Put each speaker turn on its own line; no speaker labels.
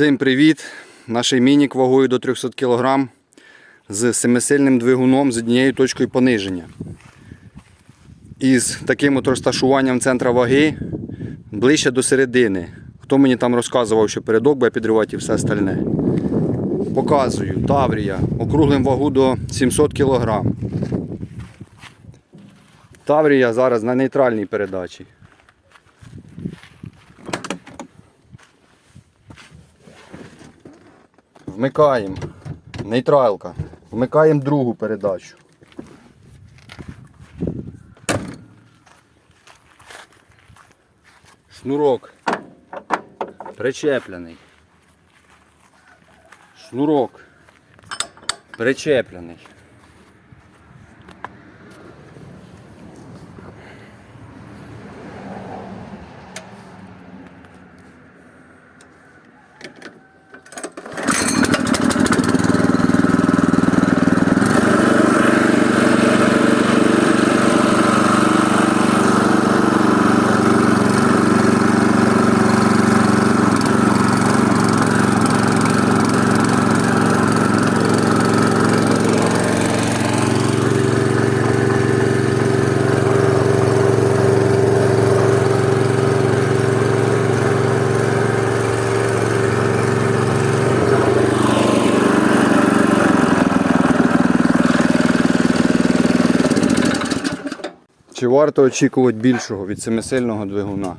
Всім привіт! Наш мінік вагою до 300 кг з семисильним двигуном з однією точкою пониження. Із таким от розташуванням центра ваги ближче до середини. Хто мені там розказував, що передок буде підривати і все остальне. Показую, Таврія. Округлим вагу до 700 кг. Таврія зараз на нейтральній передачі. Вмикаємо. Нейтралка. Вмикаємо другу передачу. Шнурок. Причеплений. Шнурок. Причеплений. Чи варто очікувати більшого від семисильного двигуна?